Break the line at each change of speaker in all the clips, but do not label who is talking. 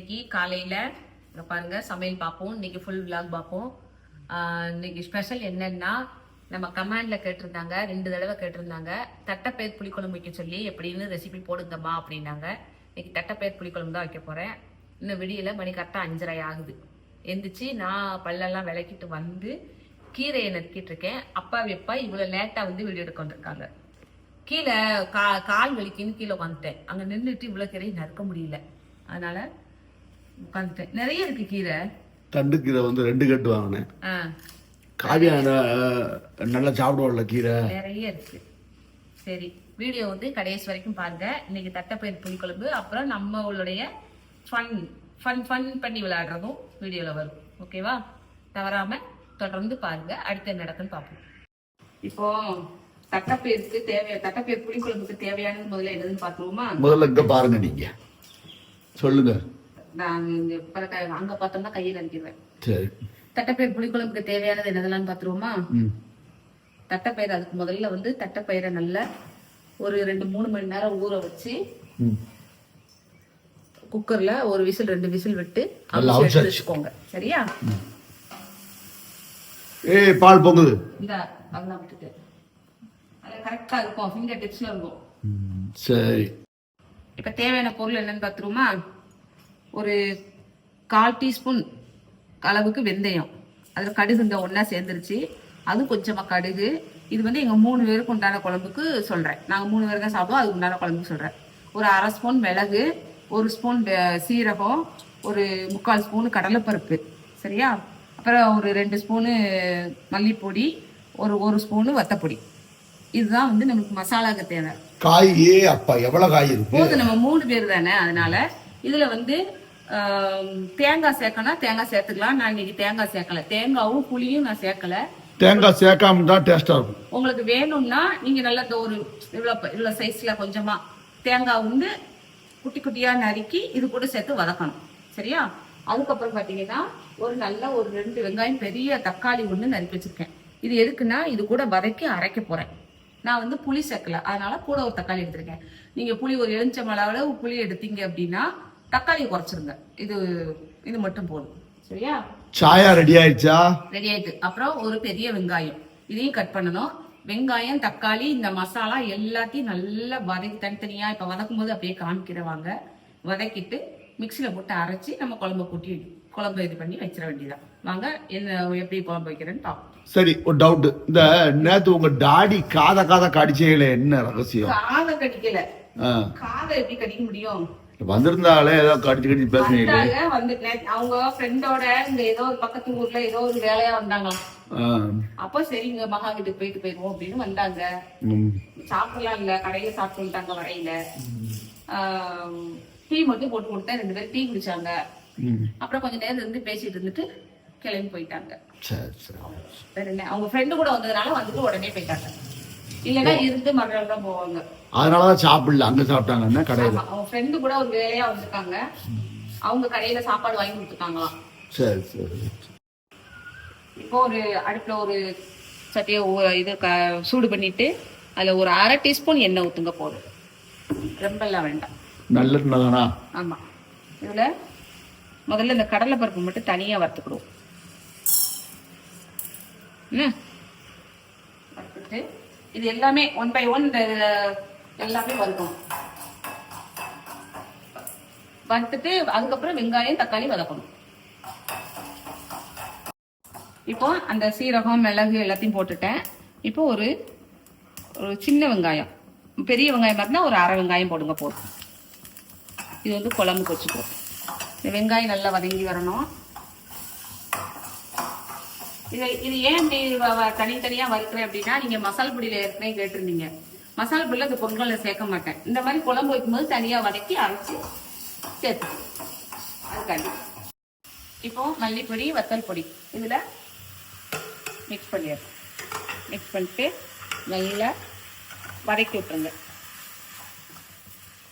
இன்னைக்கு காலையில் பாருங்க சமையல் பார்ப்போம். இன்னைக்கு ஃபுல் விலாக் பார்ப்போம். இன்னைக்கு ஸ்பெஷல் என்னன்னா நம்ம கமாண்டில் கேட்டிருந்தாங்க ரெண்டு தடவை கேட்டிருந்தாங்க. தட்டைப்பயிர் புளிக்குழம்பு வைக்க சொல்லி எப்படின்னு ரெசிபி போடுங்கம்மா அப்படின்னாங்க. இன்னைக்கு தட்டைப்பயிர் புளிக்குழம்பு தான் வைக்க போறேன். இன்னும் விடியல மணி கரெக்டாக அஞ்சரை ஆகுது. எந்திரிச்சு நான் பல்லெல்லாம் விளக்கிட்டு வந்து கீரையை நறுக்கிட்டு இருக்கேன். அப்பா வெப்பா இவ்வளோ லேட்டாக வந்து வீடியோ எடுக்க வந்திருக்காங்க கீழே கா கால் வலிக்குன்னு கீழே வந்துட்டேன் அங்கே நின்றுட்டு இவ்வளோ கீரையை நறுக்க முடியல. அதனால உட்காந்துட்டேன். நிறைய இருக்கு கீரை.
தண்டு கீரை வந்து ரெண்டு கட்டு வாங்கினேன். காவியா நல்லா சாப்பிடுவோம்ல கீரை.
நிறைய இருக்கு. சரி வீடியோ வந்து கடைசி வரைக்கும் பாருங்க. இன்னைக்கு தட்டைப்பயிர் புளிக்குழம்பு அப்புறம் நம்மளுடைய ஃபன் ஃபன் ஃபன் பண்ணி விளையாடுறதும் வீடியோவில் வரும். ஓகேவா தவறாம தொடர்ந்து பாருங்க. அடுத்து என்ன நடக்குன்னு பார்ப்போம். இப்போ தட்டைப்பயிருக்கு தேவை தட்டைப்பயிர் புளிக்குழம்புக்கு தேவையானது முதல்ல என்னதுன்னு பார்த்துருவோமா?
முதல்ல இங்க பாருங்க நீங்க. சொல்லுங்க.
நான் இங்க அங்க பார்த்தோம்னா கையில் அடிக்கிறேன்.
சரி.
தட்டைப்பயிர் புளிக்குழம்புக்கு தேவையானது என்னதெல்லாம் பார்த்துருவோமா
ம்.
தட்டைப்பயிர் அதுக்கு முதல்ல வந்து தட்டைப்பயிரை நல்லா ஒரு ரெண்டு மூணு மணி நேரம் ஊற வச்சு குக்கர்ல ஒரு விசில் ரெண்டு விசில் விட்டு அவிச்சு. வச்சுக்கோங்க. சரியா?
ஏய் பால் பொங்குது.
இந்த அதெல்லாம் விட்டுட்டு. அது கரெக்டா இருக்கும். ஃபிங்கர் டிப்ஸ்ல இருக்கும்.
சரி.
இப்ப தேவையான பொருள் என்னன்னு பார்த்துருவோமா ஒரு கால் டீஸ்பூன் அளவுக்கு வெந்தயம். அதில் கடுகு இந்த ஒன்றா சேர்ந்துருச்சு. அதுவும் கொஞ்சமாக கடுகு. இது வந்து எங்கள் மூணு பேருக்கு உண்டான குழம்புக்கு சொல்கிறேன் நாங்கள் மூணு பேர் தான் சாப்பிடுவோம். அதுக்கு உண்டான குழம்புக்கு சொல்கிறேன் ஒரு அரை ஸ்பூன் மிளகு ஒரு ஸ்பூன் சீரகம் ஒரு முக்கால் ஸ்பூன் கடலைப்பருப்பு. சரியா? அப்புறம் ஒரு ரெண்டு ஸ்பூனு மல்லிப்பொடி ஒரு ஒரு ஸ்பூனு வத்தப்பொடி. இதுதான் வந்து நமக்கு மசாலாக்கு தேவை.
காய் அப்பா எவ்வளவு காய் இருக்கு?
நம்ம மூணு பேர் தானே அதனால இதுல வந்து தேங்காய் சேர்க்கணும் தேங்காய் சேர்த்துக்கலாம். நான் இன்னைக்கு தேங்காய் சேர்க்கல. தேங்காவும் புளியும் நான் சேர்க்கல.
தேங்காய் சேர்க்காம தான் டேஸ்டா இருக்கும்.
உங்களுக்கு வேணும்னா நீங்க நல்ல ஒரு இவ்வளோ இவ்வளோ சைஸ்ல கொஞ்சமா தேங்காய் வந்து குட்டி குட்டியா நறுக்கி இது கூட சேர்த்து வதக்கணும். சரியா? அதுக்கப்புறம் பாத்தீங்கன்னா ஒரு நல்ல ஒரு ரெண்டு வெங்காயம் பெரிய தக்காளி ஒன்று நறுக்கி வச்சிருக்கேன். இது எதுக்குன்னா இது கூட வதக்கி அரைக்க போறேன். நான் வந்து புளி சேர்க்கல. அதனால கூட ஒரு தக்காளி எடுத்திருக்கேன். நீங்க புளி ஒரு எலுமிச்சம் அளவு புளி எடுத்தீங்க அப்படின்னா தக்காளி குறைச்சிருங்க. இது இது மட்டும் போதும். சரியா?
சாயா ரெடி ஆயிடுச்சா?
ரெடி ஆயிட்டு. அப்புறம் ஒரு பெரிய வெங்காயம். இதையும் கட் பண்ணணும். வெங்காயம் தக்காளி இந்த மசாலா எல்லாத்தையும் நல்லா வதக்கி தனித்தனியா இப்ப வதக்கும் போது அப்படியே காமிக்கிறவாங்க. வதக்கிட்டு மிக்சியில போட்டு அரைச்சி நம்ம குழம்பு கூட்டி குழம்பு இது பண்ணி வச்சிட வேண்டியதான் வாங்க என்ன எப்படி குழம்பு வைக்கிறேன்னு பார்ப்போம்
சரி ஒரு டவுட் இந்த நேத்து உங்க டாடி காத காத கடிச்சையில என்ன ரகசியம்?
காதை கடிக்கல. காதை எப்படி கடிக்க முடியும்?
வந்திருந்தாலே ஏதோ கடிச்சு கடிச்சு
வந்து நே- அவங்க ஃப்ரெண்டோட இங்க ஏதோ ஒரு பக்கத்து ஊர்ல ஏதோ ஒரு வேலையா வந்தாங்களாம். அப்போ சரிங்க மகா வீட்டுக்கு போயிட்டு போயிருவோம் அப்படின்னு வந்தாங்க. சாப்பிடலாம் இல்ல கடையில சாப்பிட்டு வந்துட்டாங்க வரையில டீ மட்டும் போட்டு கொடுத்தேன். ரெண்டு பேரும் டீ குடிச்சாங்க. அப்புறம் கொஞ்ச நேரம் இருந்து பேசிட்டு இருந்துட்டு கிளம்பி போயிட்டாங்க. அவங்க ஃப்ரெண்டு கூட வந்ததுனால வந்துட்டு உடனே போயிட்டாங்க. இல்லைன்னா இருந்து மறுநாள் தான் போவாங்க.
அதனாலதான் சாப்பிடல அங்க சாப்பிட்டாங்கன்னா கடையில.
அவங்க ஃப்ரெண்டு கூட ஒரு வேலையா வந்திருக்காங்க. அவங்க கடையில சாப்பாடு வாங்கி கொடுத்துருக்காங்களாம்
சரி சரி
இப்போ ஒரு அடுப்புல ஒரு சட்டியை இது சூடு பண்ணிட்டு அதுல ஒரு அரை டீஸ்பூன் எண்ணெய் ஊத்துங்க போதும். ரொம்ப எல்லாம் வேண்டாம்
நல்லது தானா?
ஆமா. இதுல முதல்ல இந்த கடலை பருப்பு மட்டும் தனியா வறுத்துக்கிடுவோம். என்ன வறுத்துட்டு இது எல்லாமே ஒன் பை ஒன் இந்த எல்லாமே வறுக்கணும். வறுத்துட்டு அதுக்கப்புறம் வெங்காயம் தக்காளி வதக்கணும். இப்போ அந்த சீரகம் மிளகு எல்லாத்தையும் போட்டுட்டேன். இப்போ ஒரு ஒரு சின்ன வெங்காயம். பெரிய வெங்காயம் இருந்தால் ஒரு அரை வெங்காயம் போடுங்க போதும். இது வந்து குழம்புக்கு வச்சுக்கோ இந்த வெங்காயம் நல்லா வதங்கி வரணும். இது இது ஏன் இப்படி வ- தனித்தனியா வறுக்கிறேன் அப்படின்னா நீங்க மசால் பொடியில ஏற்கனவே கேட்டிருந்தீங்க. மசால் பொடியில இந்த பொங்கல்ல சேர்க்க மாட்டேன். இந்த மாதிரி குழம்பு வைக்கும்போது தனியா வதக்கி அரைச்சி சேர்த்து அதுக்காண்டி இப்போ மல்லிப்பொடி வத்தல் பொடி. இதுல மிக்ஸ் பண்ணிடுறேன் மிக்ஸ் பண்ணிட்டு நல்லா வதக்கி விட்டுருங்க.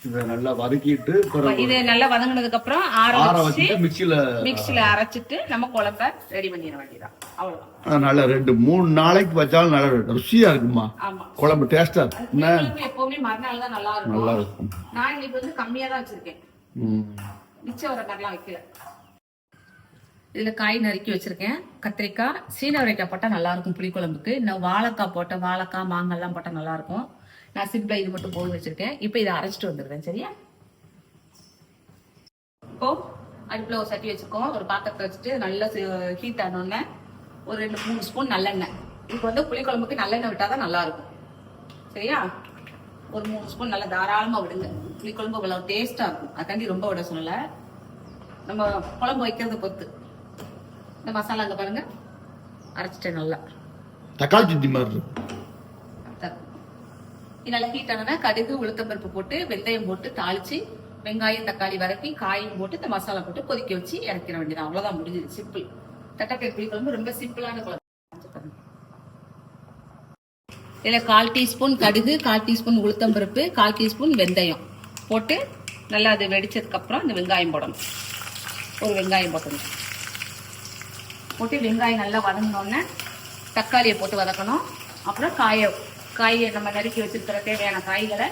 இதை நல்லா வதக்கிட்டு
இது நல்லா வதங்கினதுக்கு அப்புறம் ஆற
ஆற
வச்சு
வச்சுட்டு மிக்சியில
அரைச்சிட்டு நம்ம குழம்ப ரெடி பண்ணிட வேண்டியதான் அவ்வளவுதான்.
நல்லா ரெண்டு மூணு நாளைக்கு வச்சாலும் நல்லா ருசியா இருக்குமா? குழம்பு டேஸ்டா இருக்கும்.
எப்பவுமே மறுநாள் தான் நல்லா
நல்லா
இருக்கும்.
இருக்கும்
நான் இன்னைக்கு வந்து கம்மியா தான் வச்சிருக்கேன். மிச்சம் வர மாதிரிலாம் வைக்கல. இதுல காய் நறுக்கி வச்சிருக்கேன். கத்திரிக்காய் சீனவரைக்காய் போட்டா நல்லா இருக்கும் புளிக்குழம்புக்கு. இன்னும் வாழைக்காய் போட்ட வாழைக்காய் மாங்காய்லாம் போட்டா நல்லா இருக்கும். நான் சிம்பிளாக இது மட்டும் போட்டு வச்சுருக்கேன். இப்போ இதை அரைச்சிட்டு வந்துடுறேன் சரியா? இப்போ அடுப்பில் ஒரு சட்டி வச்சுருக்கோம். ஒரு பாத்திரத்தை வச்சுட்டு நல்லா ஹீட் ஆனோடனே ஒரு ரெண்டு மூணு ஸ்பூன் நல்லெண்ணெய். இப்போ வந்து புளிக்குழம்புக்கு நல்லெண்ணெய் விட்டால் தான் நல்லாயிருக்கும். சரியா? ஒரு மூணு ஸ்பூன் நல்லா தாராளமாக விடுங்க. புளிக்குழம்பு அவ்வளோ டேஸ்ட்டாக இருக்கும். அதுக்காண்டி ரொம்ப விட சொல்லலை. நம்ம குழம்பு வைக்கிறது பொறுத்து. இந்த மசாலா அங்கே பாருங்க. அரைச்சிட்டேன் நல்லா.
தக்காளி சட்னி மாதிரி
இருக்கும். நல்லா ஹீட் ஆனோன்னா கடுகு உளுத்தம்பருப்பு போட்டு வெந்தயம் போட்டு தாளிச்சு வெங்காயம் தக்காளி வதக்கி காயும் போட்டு இந்த மசாலா போட்டு கொதிக்க வச்சு இறக்கிற வேண்டியது. அவ்வளவுதான் முடிஞ்சது. சிம்பிள் தட்டப்பயிர் புளி குழம்பு ரொம்ப சிம்பிளான குழம்பு. இதில் கால் டீஸ்பூன் கடுகு கால் டீஸ்பூன் உளுத்தம்பருப்பு கால் டீஸ்பூன் வெந்தயம் போட்டு நல்லா அது வெடிச்சதுக்கப்புறம் அந்த இந்த வெங்காயம் போடணும். ஒரு வெங்காயம் போட்டணும் போட்டு வெங்காயம் நல்லா வதங்கினோடனே தக்காளியை போட்டு வதக்கணும். அப்புறம் காயை காயை நம்ம நறுக்கி வச்சிருக்கிற தேவையான காய்களை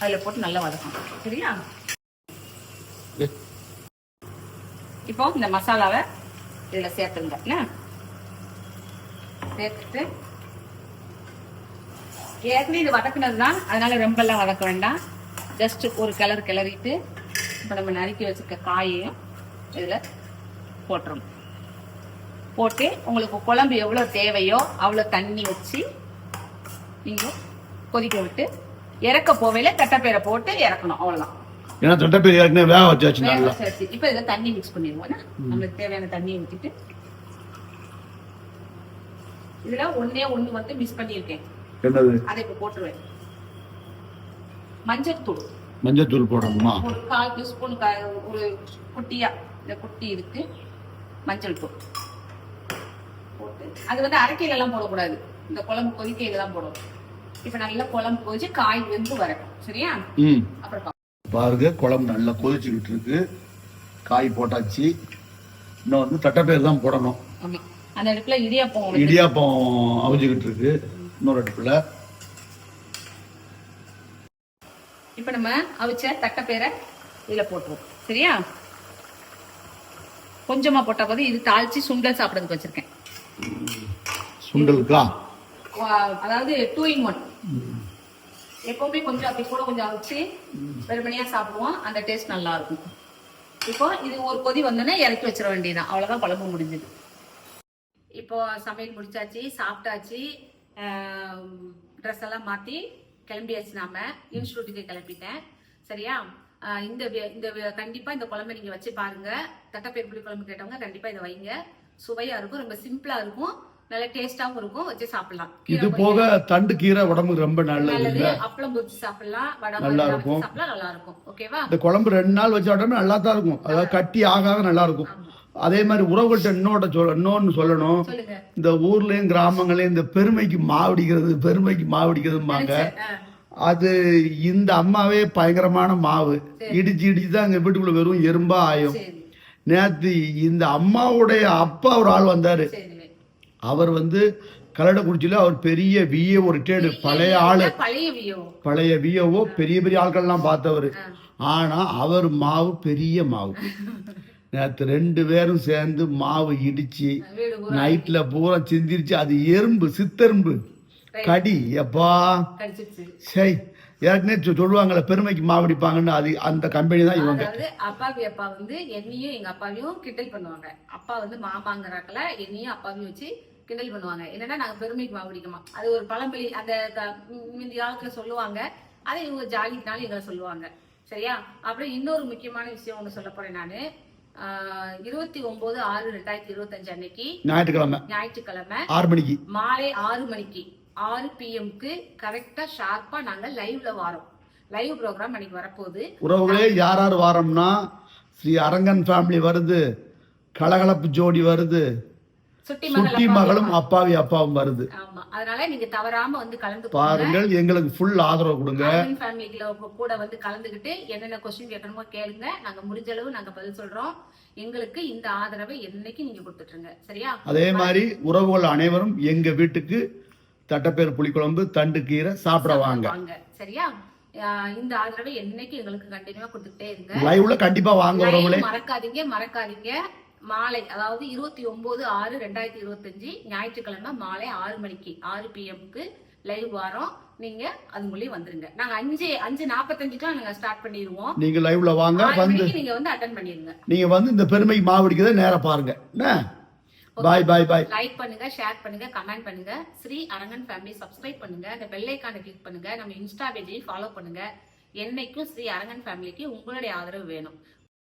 அதில் போட்டு நல்லா வதக்கணும். சரியா? இப்போ இந்த மசாலாவை இதில் சேர்த்துங்க என்ன? சேர்த்துட்டு ஏற்கனவே இது வதக்குனது தான் அதனால ரொம்பலாம் வதக்க வேண்டாம். ஜஸ்ட் ஒரு கிளறு கிளறிட்டு இப்போ நம்ம நறுக்கி வச்சிருக்க காயையும் இதில் போட்டுருணும் போட்டு உங்களுக்கு குழம்பு எவ்வளோ தேவையோ அவ்வளோ தண்ணி வச்சு நீங்கள் கொதிக்க விட்டு இறக்க போவையில தட்டைப்பேரை போட்டு இறக்கணும் அவ்வளோதான்
ஏன்னா தட்டப்பேர் ஏற்கனவே வேக வச்சாச்சு நல்லா.
இப்போ இதில் தண்ணி மிக்ஸ் பண்ணிடுவோம்? நம்மளுக்கு தேவையான தண்ணியை ஊற்றிட்டு இதுல ஒண்ணே ஒண்ணு வந்து மிஸ் பண்ணியிருக்கேன்.
என்னது?
அதை இப்போ போட்டுருவேன். மஞ்சள் தூள்.
மஞ்சள் தூள் போடணுமா?
ஒரு கால் டீஸ்பூன் ஒரு குட்டியா இந்த குட்டி இருக்கு மஞ்சள் தூள். போட்டு அது வந்து அரைக்கையில எல்லாம் போடக்கூடாது. இந்த குழம்பு கொதிக்கையில தான் போடணும். இப்ப நல்லா குழம்பு கொதிச்சு காய் வெந்து வரட்டும். சரியா? அப்புறம்
பாருங்க குழம்பு நல்லா கொதிச்சுக்கிட்டு இருக்கு. காய் போட்டாச்சு. இன்னும் வந்து தட்டப்பேர் தான் போடணும்.
அந்த இடத்துல இடியாப்பம்
இடியாப்பம் அவிஞ்சுக்கிட்டு இருக்கு. இன்னொரு அடுப்புல.
இப்ப நம்ம அவிச்ச தட்டைப்பேரை இதுல போட்டுருவோம். சரியா? கொஞ்சமா போட்டா போது இது தாளிச்சு சுண்டல் சாப்பிடறதுக்கு வச்சிருக்கேன்.
சுண்டலுக்கா?
அதாவது டூ இன் ஒன் எப்பவுமே கொஞ்சம் அப்படி கூட கொஞ்சம் அவிச்சு வெறுமனையாக சாப்பிடுவோம். அந்த டேஸ்ட் நல்லா இருக்கும் இப்போ இது ஒரு கொதி வந்தோன்னே இறக்கி வச்சிட வேண்டியதுதான். அவ்வளோதான் குழம்பு முடிஞ்சது. இப்போ சமையல் முடிச்சாச்சு சாப்பிட்டாச்சு. ட்ரெஸ் எல்லாம் மாற்றி கிளம்பியாச்சு நாம. இன்ஸ்டியூட்டுக்கு கிளம்பிட்டேன். சரியா? இந்த இந்த கண்டிப்பாக இந்த குழம்பு நீங்கள் வச்சு பாருங்க. தட்டப்பேர் புளி குழம்பு கேட்டவங்க கண்டிப்பாக இதை வைங்க. சுவையாக இருக்கும். ரொம்ப சிம்பிளாக இருக்கும். நல்ல டேஸ்டாவும் இருக்கும். வச்சு சாப்பிடலாம்.
இது போக தண்டு கீரை உடம்புக்கு ரொம்ப நல்லது
அப்பளம் பொரிச்சு சாப்பிடலாம். வடை
நல்லா இருக்கும்.
சாப்பிடலாம் நல்லா இருக்கும். ஓகேவா?
இந்த குழம்பு ரெண்டு நாள் வச்ச உடனே நல்லா தான் இருக்கும். அதாவது கட்டி ஆகாத நல்லா இருக்கும். அதே மாதிரி உறவுகள்கிட்ட இன்னொரு சொல்ல இன்னொன்னு சொல்லணும். இந்த ஊர்லயும் கிராமங்களையும் இந்த பெருமைக்கு மாவடிக்கிறது பெருமைக்கு மாவடிக்கிறதும்பாங்க அது இந்த அம்மாவே பயங்கரமான மாவு. இடிச்சு இடிச்சு தான் எங்க வீட்டுக்குள்ள வெறும் எறும்பா ஆயும். நேத்து இந்த அம்மாவுடைய அப்பா ஒரு ஆள் வந்தாரு. அவர் வந்து கல்லடக்குறிச்சியில அவர் பெரிய விஏ ஒரு ரிட்டையர்டு பழைய ஆளு.
பழைய
விஏஓ பெரிய பெரிய ஆட்கள்லாம் பார்த்தவர். ஆனா அவர் மாவு பெரிய மாவு. நேற்று ரெண்டு பேரும் சேர்ந்து மாவு
ஊரா
நைட்ல பூரா சிந்திரிச்சு. அது எறும்பு சித்தெரும்பு கடி. எப்பா?
கடிச்சிருச்சு.
சை ஏற்கனவே சொல்லுவாங்கல்ல பெருமைக்கு மாவடிப்பாங்கன்னு அது அந்த கம்பெனி தான் இவங்க.
அதாவது அப்பாவி அப்பா வந்து என்னையும் எங்க அப்பாவையும் கிண்டல் பண்ணுவாங்க. அப்பா வந்து மாமாங்கிறாக்கல என்னையும் அப்பாவையும் வச்சு கிண்டல் பண்ணுவாங்க. என்னன்னா நாங்க பெருமைக்கு மாவடிக்கமா அது ஒரு பழமொழி அந்த முந்தி காலத்துல சொல்லுவாங்க. அதை இவங்க ஜாலினாலும் எங்களை சொல்லுவாங்க. சரியா? அப்புறம் இன்னொரு முக்கியமான விஷயம் ஒண்ணு சொல்ல போறேன் நானு. இருபத்தி ஒன்பது ஆறு ரெண்டாயிரத்தி இருபத்தஞ்சு அன்னைக்கு
ஞாயிற்றுக்கிழமை.
ஞாயிற்றுக்கிழமை
ஆறு மணிக்கு.
மாலை ஆறு மணிக்கு. ஆறு பிஎம்க்கு கரெக்டா ஷார்ப்பா நாங்க லைவ்ல வரோம். லைவ் ப்ரோக்ராம் அன்னைக்கு வரப்போகுது.
உறவுகளே யார் யார் வாரோம்னா ஸ்ரீ அரங்கன் ஃபேமிலி வருது கலகலப்பு ஜோடி வருது
சுட்டி
சுட்டி
மகள்
மகளும் அப்பாவி அப்பாவும் வருது.
ஆமா அதனால நீங்க தவறாம வந்து கலந்து
பாருங்கள் எங்களுக்கு ஃபுல் ஆதரவு கொடுங்க.
ஃபேமிலிக்குள்ள கூட வந்து கலந்துக்கிட்டு என்னென்ன கொஸ்டின் கேட்கணுமோ கேளுங்க. நாங்க முடிஞ்ச அளவு நாங்க பதில் சொல்றோம். எங்களுக்கு இந்த ஆதரவை என்னைக்கு நீங்க கொடுத்துட்டுருங்க. சரியா?
அதே மாதிரி உறவுகள் அனைவரும் எங்க வீட்டுக்கு தட்டப்பேர் புளிக்குழம்பு தண்டு கீரை சாப்பிட வாங்க.
சரியா? இந்த ஆதரவை என்னைக்கு எங்களுக்கு கண்டினியூவா கொடுத்துக்கிட்டே இருங்க.
லைவ்ல கண்டிப்பா வாங்க
Live மறக்காதீங்க மறக்காதீங்க. மாலை அதாவது இருபத்தி ஒன்பது ஆறு ரெண்டாயிரத்தி இருபத்தஞ்சு ஞாயிற்றுக்கிழமை மாலை ஆறு மணிக்கு ஆறு பிஎம்க்கு லைவ் வாரோம். நீங்க அது மூலியம் வந்துருங்க. நாங்க அஞ்சு அஞ்சு நாற்பத்தஞ்சுக்கெல்லாம் நாங்க ஸ்டார்ட் பண்ணிடுவோம்.
நீங்க லைவ்ல வாங்க வந்து
நீங்க வந்து அட்டன் பண்ணிருங்க
நீங்க வந்து இந்த பெருமைக்கு மாவடிக்கிறத நேரா பாருங்க. என்ன? பாய் பாய் பாய்
லைக் பண்ணுங்க ஷேர் பண்ணுங்க கமெண்ட் பண்ணுங்க. ஸ்ரீ அரங்கன் ஃபேமிலி சப்ஸ்கிரைப் பண்ணுங்க. அந்த பெல் ஐக்கானை கிளிக் பண்ணுங்க. நம்ம இன்ஸ்டா பேஜையும் ஃபாலோ பண்ணுங்க. என்னைக்கும் ஸ்ரீ அரங்கன் ஃபேமிலிக்கு உங்களுடைய ஆதரவு வேணும்.